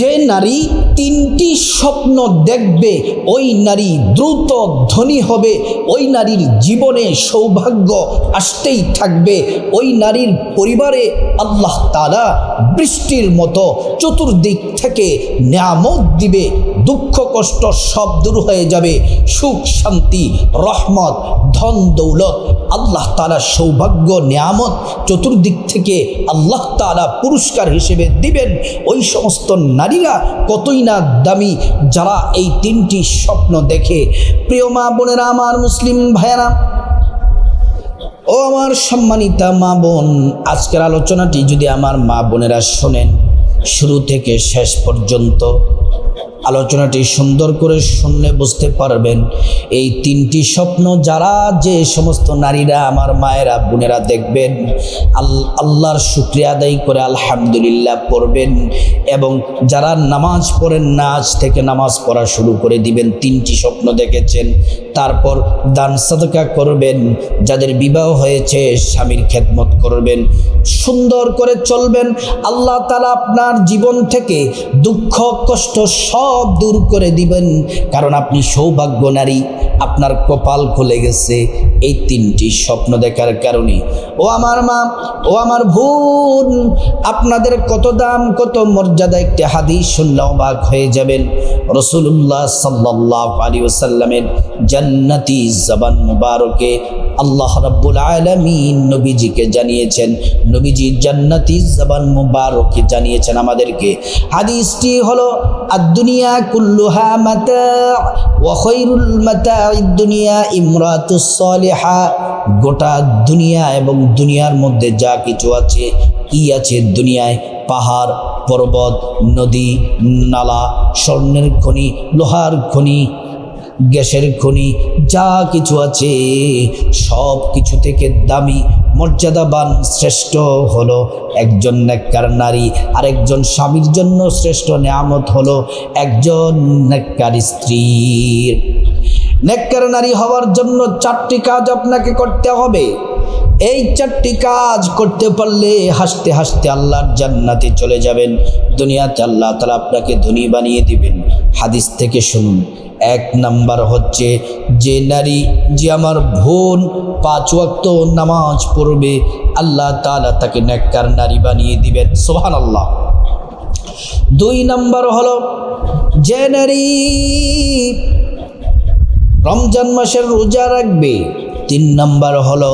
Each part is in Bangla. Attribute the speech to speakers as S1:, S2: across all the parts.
S1: যে নারী তিনটি স্বপ্ন দেখবে, ওই নারী দ্রুত ধনী হবে, ওই নারীর জীবনে সৌভাগ্য আসতেই থাকবে, ওই নারীর পরিবারে আল্লাহ তালা বৃষ্টির মতো চতুর্দিক থেকে নিয়ামত দিবে, দুঃখ কষ্ট সব দূর হয়ে যাবে, সুখ, শান্তি, রহমত, ধন, দৌলত, আল্লাহ তালা সৌভাগ্য, নিয়ামত চতুর্দিক থেকে আল্লাহ তালা পুরস্কার হিসেবে দিবেন, ওই সমস্ত নারীরা কতই না দামি যারা এই তিনটি স্বপ্ন দেখে। প্রিয় মা বোনেরা, আমার মুসলিম ভাইয়েরা, ও আমার সম্মানিতা মা বোন, আজকের আলোচনাটি যদি আমার মা বোনেরা শোনেন, শুরু থেকে শেষ পর্যন্ত আলোচনাটি সুন্দর করে শুনলে বুঝতে পারবেন, এই তিনটি স্বপ্ন যারা যে সমস্ত নারীরা, আমার মায়েরা, বোনেরা দেখবেন, আল, আল্লাহর শুক্রিয়া আদায় করে আলহামদুলিল্লাহ পড়বেন এবং যারা নামাজ পড়েন না, আজ থেকে নামাজ পড়া শুরু করে দিবেন, তিনটি স্বপ্ন দেখেছেন। তারপর দান সাদকা করবেন। যাদের বিবাহ হয়েছে, স্বামীর খেদমত করবেন। সুন্দর করে চলবেন। আল্লাহ তালা আপনার জীবন থেকে দুঃখ, কষ্ট সব দূর করে দিবেন। কারণ আপনি সৌভাগ্য নারী। আপনার কপাল খুলে গেছে এই তিনটি স্বপ্ন দেখার কারণে। ও আমার মা, ও আমার বোন, আপনাদের কত দাম, কত মর্যাদা একটি হাদিস শুনলে অবাক হয়ে যাবেন। রসুল্লাহ সাল্লাহ আলী ওসাল্লামের জান্নাতি জবান মুবারকে আল্লাহ রাব্বুল আলামিন নবীজিকে জানিয়েছেন। নবীজি জান্নাতি জবান মুবারকে জানিয়েছেন আমাদেরকে। হাদিসটি হলো, আদ-দুনিয়া কুল্লুহা মাতা ওয়া খায়রুল দুনিয়া ইমরাতুস সালিহা। গোটা দুনিয়া এবং দুনিয়ার মধ্যে যা কিছু আছে, কি আছে দুনিয়ায়? পাহাড়, পর্বত, নদী, নালা, স্বর্ণের খনি, লোহার খনি গ্যাসের খনি, যা কিছু আছে, সব কিছু থেকে দামি মর্যাদাবান শ্রেষ্ঠ হলো একজন নেককার নারী, আরেকজন স্বামীর জন্য শ্রেষ্ঠ নেয়ামত হলো একজন নেককার স্ত্রীর নেককার নারী হওয়ার জন্য চারটি কাজ আপনাকে করতে হবে। এই চারটি কাজ করতে পারলে হাসতে হাসতে আল্লাহর জান্নাতে চলে যাবেন। দুনিয়াতে আল্লাহ তালা আপনাকে ধনী বানিয়ে দিবেন। হাদিস থেকে শুনুন এক নাম্বার হচ্ছে, যে নারী, যে আমার বোন পাঁচ ওয়াক্ত নামাজ পড়বে, আল্লাহ তালা তাকে নেককার নারী বানিয়ে দিবেন। সোহান আল্লাহ দুই নাম্বার হলো, যে নারী রমজান মাসের রোজা রাখবে, তিন নাম্বার হলো,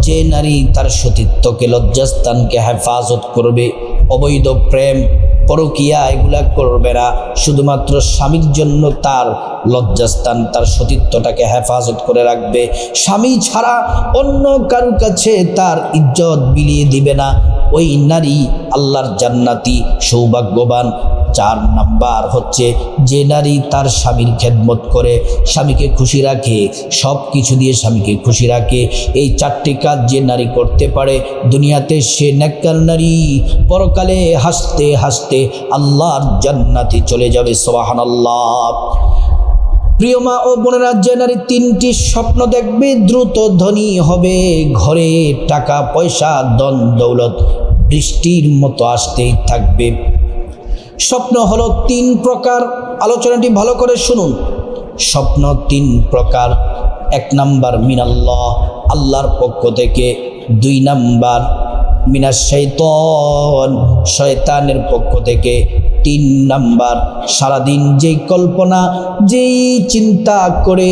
S1: যে নারী তার সতীত্বকে, লজ্জাস্থানকে হেফাজত করবে, অবৈধ প্রেম পরকিয়া এগুলা করবে না। শুধুমাত্র স্বামীর জন্য তার লজ্জাস্থান, তার সতীত্বটাকে হেফাজত করে রাখবে। স্বামী ছাড়া অন্য কারও কাছে তার ইজ্জত বিলিয়ে দিবে না। ওই নারী আল্লাহর জান্নাতি সৌভাগ্যবান। চার নাম্বার হচ্ছে, যে নারী তার স্বামীর খেদমত করে, স্বামীকে খুশি রাখে সব কিছু দিয়ে স্বামীকে খুশি রাখে। এই চারটি কাজ যে নারী করতে পারে, দুনিয়াতে সে নেককার নারী, পরকালে হাসতে হাসতে আল্লাহর জান্নাতে চলে যাবে সোহান আল্লাহ প্রিয় মা ও বোনেরা, যে নারী তিনটি স্বপ্ন দেখবে, দ্রুত ধনী হবে। ঘরে টাকা, পয়সা দন দৌলত, বৃষ্টির মতো আসতেই থাকবে। স্বপ্ন হলো তিন প্রকার। আলোচনাটি ভালো করে শুনুন। স্বপ্ন তিন প্রকার। এক নাম্বার মিনাল্লাহ, আল্লাহর পক্ষ থেকে। দুই নাম্বার মিনাস শৈতন শয়তানের পক্ষ থেকে। তিন নাম্বার। সারাদিন যেই কল্পনা, যেই চিন্তা করে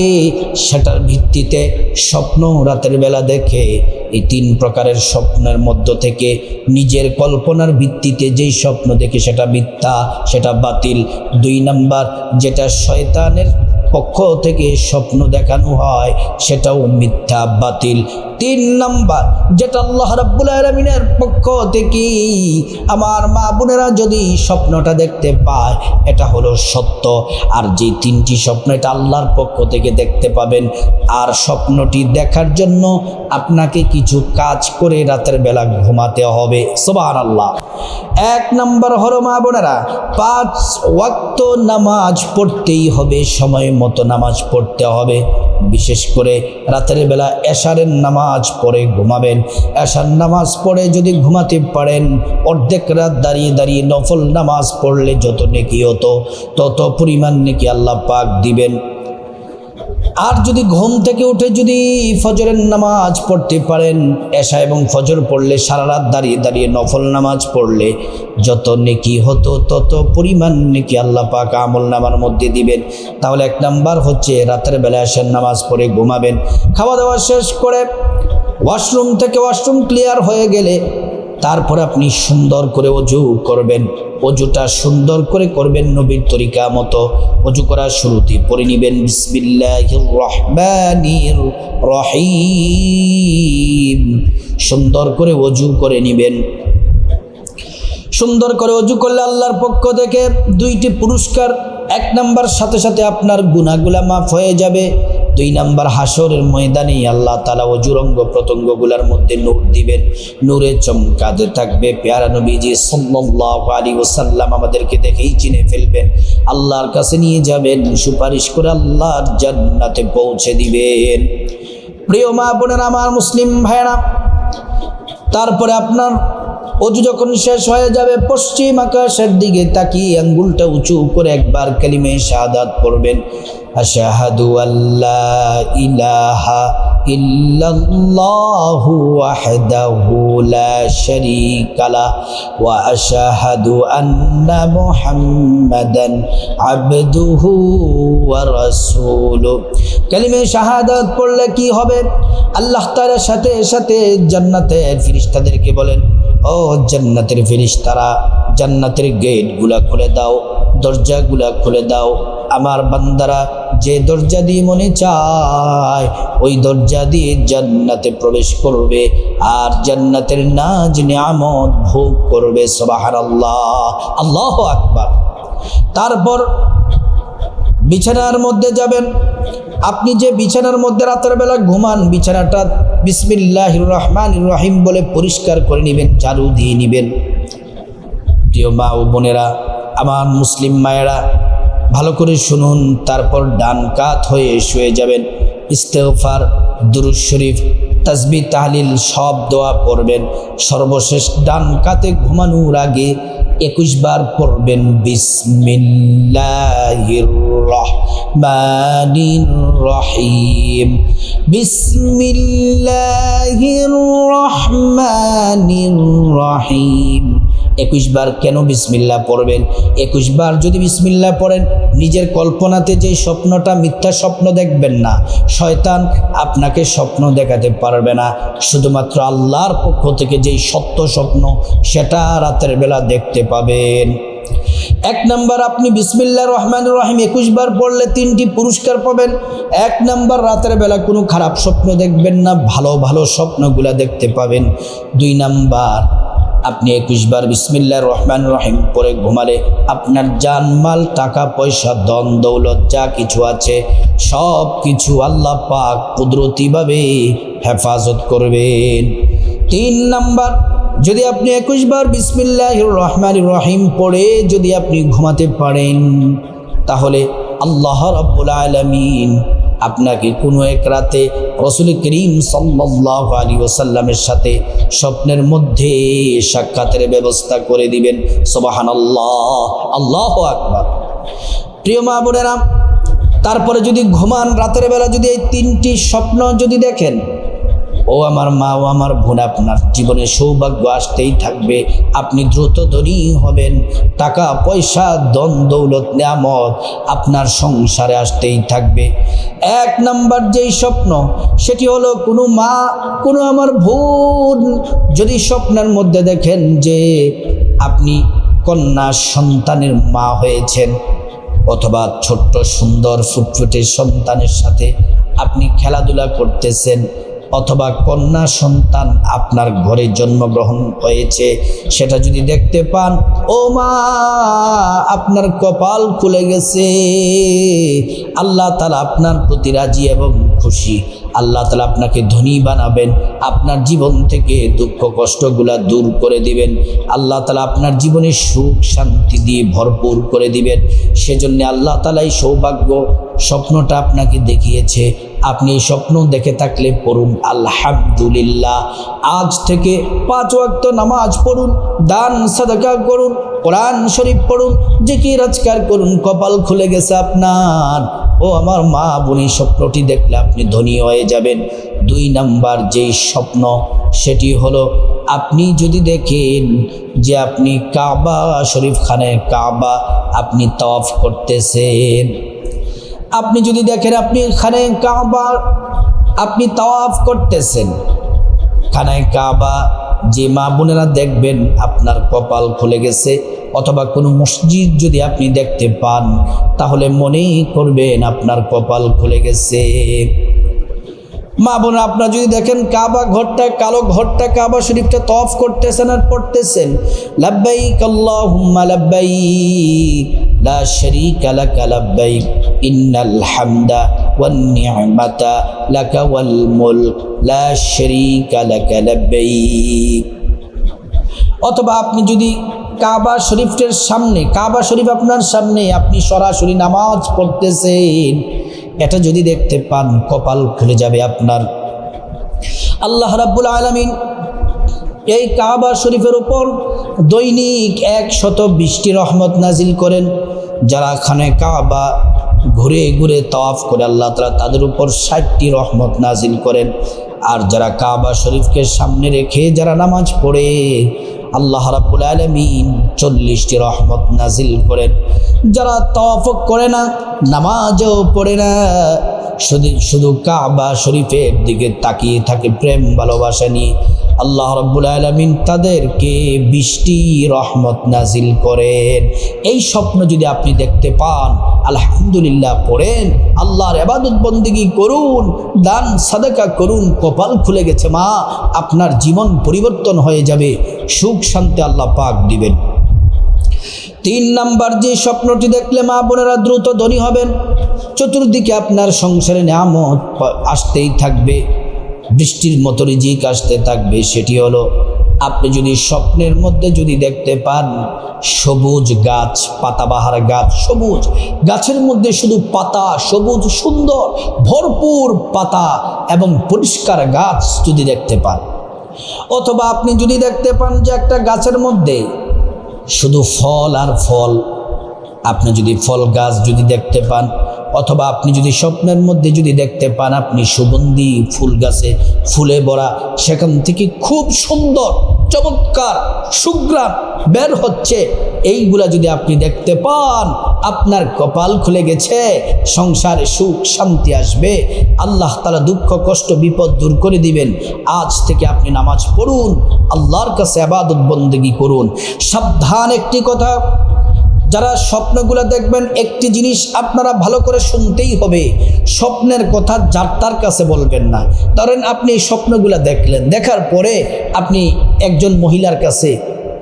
S1: সেটার ভিত্তিতে স্বপ্ন রাতের বেলা দেখে, এই তিন প্রকারের স্বপ্নের মধ্য থেকে নিজের কল্পনার ভিত্তিতে যেই স্বপ্ন দেখে সেটা মিথ্যা, সেটা বাতিল। দুই নাম্বার, যেটা শয়তানের পক্ষ থেকে স্বপ্ন দেখানো হয়, সেটাও মিথ্যা, বাতিল। তিন নাম্বার, যেটা আল্লাহ রাব্বুল আলমিনের পক্ষ থেকে আমার মা বোনেরা যদি স্বপ্নটা দেখতে পায়, এটা হলো সত্য। আর যে তিনটি স্বপ্ন এটা আল্লাহর পক্ষ থেকে দেখতে পাবেন। আর স্বপ্নটি দেখার জন্য আপনাকে কিছু কাজ করে রাতের বেলা ঘুমাতে হবে। সোবাহ আল্লাহ এক নম্বর হলো মা বোনেরা, পাঁচ ওয়াক্ত নামাজ পড়তেই হবে সময় মতো নামাজ পড়তে হবে। বিশেষ করে রাতের বেলা এশারের নামাজ পড়ে ঘুমাবেন। এশার নামাজ পড়ে যদি ঘুমাতে পারেন, অর্ধেক রাত দাঁড়িয়ে দাঁড়িয়ে নফল নামাজ পড়লে যত নেকি হতো তত পরিমাণ নেকি আল্লাহ পাক দিবেন। আর যদি ঘুম থেকে উঠে যদি ফজরের নামাজ পড়তে পারেন, এশা এবং ফজর পড়লে সারা রাত দাঁড়িয়ে দাঁড়িয়ে নফল নামাজ পড়লে যত নেকি হতো তত পরিমাণ নেকি আল্লাহ পাক আমল নামার মধ্যে দিবেন। তাহলে এক নাম্বার হচ্ছে রাতের বেলা এসার নামাজ পড়ে ঘুমাবেন। খাওয়া দাওয়া শেষ করে ওয়াশরুম থেকে ওয়াশরুম ক্লিয়ার হয়ে গেলে তারপর আপনি সুন্দর করে অজু করবেন। অজুটা সুন্দর করে করবেন নবীর তরিকা মতো। অজু করার শুরুতে পড়ে নিবেন সুন্দর করে অজু করে নিবেন। সুন্দর করে অজু করলে আল্লাহর পক্ষ থেকে দুইটি পুরস্কার এক নাম্বার সাথে সাথে আপনার গুণাগুলা মাফ হয়ে যাবে। দুই নাম্বার হাসরের ময়দানে আল্লাহ তালা অজুরঙ্গ প্রত্যঙ্গগুলার মধ্যে নূর দিবেন। নূরে চমকাতে থাকবে। পেয়ারা নবীজি সাল্লাল্লাহু আলী ওসাল্লাম আমাদেরকে দেখেই চিনে ফেলবেন। আল্লাহর কাছে নিয়ে যাবেন। সুপারিশ করে আল্লাহর জান্নাতে পৌঁছে দিবেন। প্রিয় মা বোনের, আমার মুসলিম ভাইরা তারপরে আপনার অজু যখন শেষ হয়ে যাবে, পশ্চিম আকাশের দিকে তাকিয়ে আঙ্গুলটা উঁচু করে একবার কালিমে শাহাদাত পড়বেন। আশাহাদু আল্লাহ ইলাহা ইল্লাল্লাহু ওয়াহদাহু লা শারীকা ওয়া আশহাদু আন্না মুহাম্মাদান আবদুহু ওয়া রাসূলুহু। কালিমে শাহাদাত পড়লে কি হবে? আল্লাহ তাআলার সাথে সাথে জান্নাতের ফেরেশতাদেরকে বলেন, ও জান্নাতের ফেরেশতারা জান্নাতের গেটগুলা খুলে দাও, দরজাগুলা খুলে দাও। আমার বান্দারা যে দরজা দিয়ে মনে চায়, ওই দরজা দিয়ে জান্নাতে প্রবেশ করবে আর জান্নাতের নাজ নিয়ামত ভোগ করবে। সবাহার আল্লাহ আল্লাহ আকবার। তারপর বিছানার মধ্যে যাবেন। আপনি যে বিছানার মধ্যে রাতের বেলা ঘুমান, বিছানাটা বিসমিল্লাহ রহমান রহিম বলে পরিষ্কার করে নেবেন, ঝাড়ু দিয়ে নেবেন। প্রিয় মা ও বোনেরা, আমার মুসলিম মায়েরা, ভালো করে শুনুন, তারপর ডান কাত হয়ে শুয়ে যাবেন। ইস্তেফার দুরুজ শরীফ তাসবি তাহলিল সব দোয়া পড়বেন। সর্বশেষ ডান কাতে ঘুমানোর আগে একুশ বার পড়বেন বিসমিল্লাহির রহমানির রহিম। বিসমিল্লাহির রহমানির রহিম। একুশ বার কেন বিসমিল্লা পড়বেন? একুশ বার যদি বিসমিল্লা পড়েন, নিজের কল্পনাতে যে স্বপ্নটা মিথ্যা স্বপ্ন দেখবেন না, শয়তান আপনাকে স্বপ্ন দেখাতে পারবে না। শুধুমাত্র আল্লাহর পক্ষ থেকে যেই সত্য স্বপ্ন, সেটা রাতের বেলা দেখতে পাবেন। এক নাম্বার আপনি বিসমিল্লা রহমান রহিম একুশ বার পড়লে তিনটি পুরস্কার পাবেন। এক নাম্বার রাতের বেলা কোনো খারাপ স্বপ্ন দেখবেন না, ভালো ভালো স্বপ্নগুলা দেখতে পাবেন। দুই নাম্বার, আপনি একুশবার বিসমিল্লা রহমান রহিম পরে ঘুমালে আপনার জানমাল টাকা, পয়সা দন দৌলত যা কিছু আছে, সব কিছু আল্লাহ পাক কুদরতিভাবে হেফাজত করবেন। তিন নাম্বার যদি আপনি একুশবার বিসমিল্লাহ রহমান রহিম পড়ে যদি আপনি ঘুমাতে পারেন, তাহলে আল্লাহ রব্বুল আলমিন আপনাকে কোনো এক রাতে রসুল করিম সাল্লাহ আলী ওসাল্লামের সাথে স্বপ্নের মধ্যে সাক্ষাতের ব্যবস্থা করে দিবেন। সবাহান আল্লাহ আল্লাহ আকবর। প্রিয় মা বোনেরা, তারপরে যদি ঘুমান, রাতের বেলা যদি এই তিনটি স্বপ্ন যদি দেখেন ও আমার মা ও আমার বোন, আপনার জীবনে সৌভাগ্য আসতেই থাকবে। আপনি দ্রুত ধনী হবেন। টাকা, পয়সা দন দৌলত, নিয়ামত আপনার সংসারে আসতেই থাকবে। এক নাম্বার যেই স্বপ্ন, সেটি হলো কোনো মা, কোনো আমার বোন যদি স্বপ্নের মধ্যে দেখেন যে আপনি কন্যা সন্তানের মা হয়েছেন অথবা ছোট্ট সুন্দর ফুটফুটে সন্তানের সাথে আপনি খেলাধুলা করতেছেন অথবা কন্যা সন্তান আপনার ঘরে জন্মগ্রহণ হয়েছে, সেটা যদি দেখতে পান, ও মা, আপনার কপাল খুলে গেছে। আল্লাহ তালা আপনার প্রতি রাজি এবং খুশি। আল্লাহ তালা আপনাকে ধনী বানাবেন, আপনার জীবন থেকে দুঃখ কষ্টগুলা দূর করে দিবেন। আল্লাহ তালা আপনার জীবনে সুখ শান্তি দিয়ে ভরপুর করে দিবেন। সেজন্য আল্লাহ তালা এই সৌভাগ্য স্বপ্নটা আপনাকে দেখিয়েছে। আপনি স্বপ্ন দেখে থাকলে পড়ুন, আলহামদুলিল্লাহ। আজ থেকে পাঁচ ওয়াক্ত নামাজ পড়ুন, দান, সাদাকা করুন, কোরআন শরীফ পড়ুন যে জিকির, আজকার করুন, কপাল খুলে গেছে আপনার। ও আমার মা বোনি স্বপ্নটি দেখলে আপনি ধনী হয়ে যাবেন। দুই নাম্বার যেই স্বপ্ন, সেটি হলো আপনি যদি দেখেন যে আপনি কাবা শরীফ খানে কাবা আপনি তফ করতেছেন আপনি যদি দেখেন, আপনি খানে কাবা, আপনি তাওয়াফ করতেছেন। খানায় কাবা, যে মা বোনেরা দেখবেন, আপনার কপাল খুলে গেছে, অথবা কোনো মসজিদ যদি আপনি দেখতে পান, তাহলে মনেই করবেন, আপনার কপাল খুলে গেছে। মা বোন, আপনারা যদি দেখেন কাবা ঘরটা, কালো ঘরটা, কাবা শরীফটা তফ করতেছেন আর পড়তেছেন, লাব্বাইক আল্লাহুম্মা অথবা আপনি যদি কাবা শরীফের সামনে, কাবা শরীফ আপনার সামনে, আপনি সরাসরি নামাজ পড়তেছেন এটা যদি দেখতে পান, কপাল খুলে যাবে আপনার। আল্লাহ রাব্বুল আলামিন এই কাবা শরীফের উপর দৈনিক এক শত বৃষ্টি রহমত নাজিল করেন, যারা খানে কাবা ঘুরে ঘুরে তওয়াফ করে আল্লাহ তালা তাদের উপর ষাটটি রহমত নাজিল করেন। আর যারা কাবা শরীফকে সামনে রেখে যারা নামাজ পড়ে আল্লাহ রাবুল আলমিন চল্লিশটি রহমত নাজিল করেন। যারা তফ করে না, নামাজও পড়ে না, শুধু শুধু কাবা শরীফের দিকে তাকিয়ে থাকে, প্রেম ভালোবাসা নিয়ে। আল্লাহ রব্বুল আলমিন তাদেরকে বৃষ্টি রহমত নাজিল করেন। এই স্বপ্ন যদি আপনি দেখতে পান, আলহামদুলিল্লাহ পড়েন, আল্লাহর এবাদত বন্দিগি করুন, দান সাদাকা করুন, কপাল খুলে গেছে মা, আপনার জীবন পরিবর্তন হয়ে যাবে, সুখ শান্তি আল্লাহ পাক দিবেন। তিন নাম্বার যে স্বপ্নটি দেখলে মা বোনেরা দ্রুত ধনী হবেন, চতুর্দিকে আপনার সংসারে নামত আসতেই থাকবে। বৃষ্টির মতো রিজিক আসতে থাকবে, সেটি হলো আপনি যদি স্বপ্নের মধ্যে যদি দেখতে পান, সবুজ গাছ, পাতাবাহার গাছ, সবুজ গাছের মধ্যে শুধু পাতা, সবুজ সুন্দর, ভরপুর পাতা এবং পরিষ্কার গাছ যদি দেখতে পান। অথবা আপনি যদি দেখতে পান যে একটা গাছের মধ্যে শুধু ফল আর ফল, আপনি যদি ফল গাছ যদি দেখতে পান অথবা আপনি যদি স্বপ্নের মধ্যে যদি দেখতে পান, আপনি সুগন্ধি, ফুল গাছে ফুলে ভরা, সেখান থেকে খুব সুন্দর, চমৎকার সুগ্রাম বের হচ্ছে। এইগুলা যদি আপনি দেখতে পান, আপনার কপাল খুলে গেছে, সংসারে সুখ, শান্তি আসবে। আল্লাহ তালা দুঃখ, কষ্ট, বিপদ দূর করে দিবেন। আজ থেকে আপনি নামাজ পড়ুন, আল্লাহর কাছে আবাদত বন্দেগি করুন। সাবধান একটি কথা যারা স্বপ্নগুলো দেখবেন, একটি জিনিস আপনারা ভালো করে শুনতেই হবে। স্বপ্নের কথা যার তার কাছে বলবেন না। ধরেন আপনি স্বপ্নগুলো দেখলেন, দেখার পরে আপনি একজন মহিলার কাছে,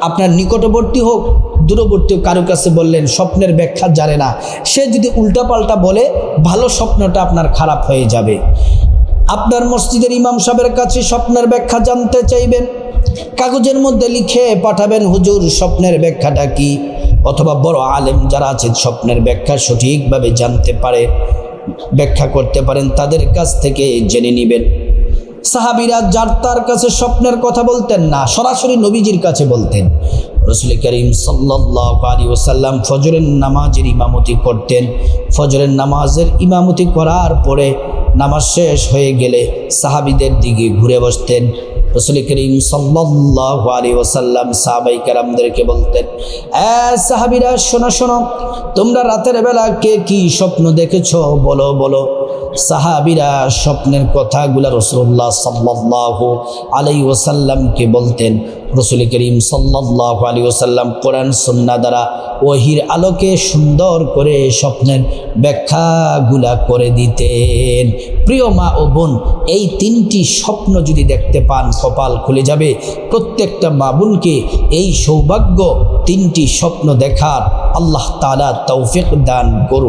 S1: আপনার নিকটবর্তী হোক, দূরবর্তী কারও কাছে বললেন, স্বপ্নের ব্যাখ্যা জানে না। সে যদি উল্টাপাল্টা বলে, ভালো স্বপ্নটা আপনার খারাপ হয়ে যাবে। আপনার মসজিদের ইমাম সাহেবের কাছে স্বপ্নের ব্যাখ্যা জানতে চাইবেন। কাগজের মধ্যে লিখে পাঠাবেন, হুজুর, স্বপ্নের ব্যাখ্যাটা কি? অথবা বড় আলেম যারা আছেন স্বপ্নের ব্যাখ্যা সঠিকভাবে জানতে পারে, ব্যাখ্যা করতে পারেন, তাদের কাছ থেকে জেনে নেবেন। সাহাবিরা যার তার কাছে স্বপ্নের কথা বলতেন না, সরাসরি নবীজির কাছে বলতেন। রসুল করিম সাল্লাহ আলী ওসাল্লাম ফজরের নামাজের ইমামতি করতেন। ফজরের নামাজের ইমামতি করার পরে নামাজ শেষ হয়ে গেলে সাহাবিদের দিকে ঘুরে বসতেন। ওসাল্লাম বলতেন সাহাবিরা শোনো শোনো তোমরা রাতের বেলা কে কি স্বপ্ন দেখেছ? বলো বলো। সাহাবিরা স্বপ্নের কথাগুলা রসুল্লাহ সাল্লাহ আলাই ওসাল্লামকে বলতেন। রসুল করিম সাল্লাহ আলী ওসাল্লাম কোরআন সন্না দ্বারা ওহির আলোকে সুন্দর করে স্বপ্নের ব্যাখ্যাগুলা করে দিতেন। প্রিয় মা ও বোন, এই তিনটি স্বপ্ন যদি দেখতে পান, কপাল খুলে যাবে। প্রত্যেকটা মা বোনকে এই সৌভাগ্য তিনটি স্বপ্ন দেখার আল্লাহ তালা তৌফিক দান করুন।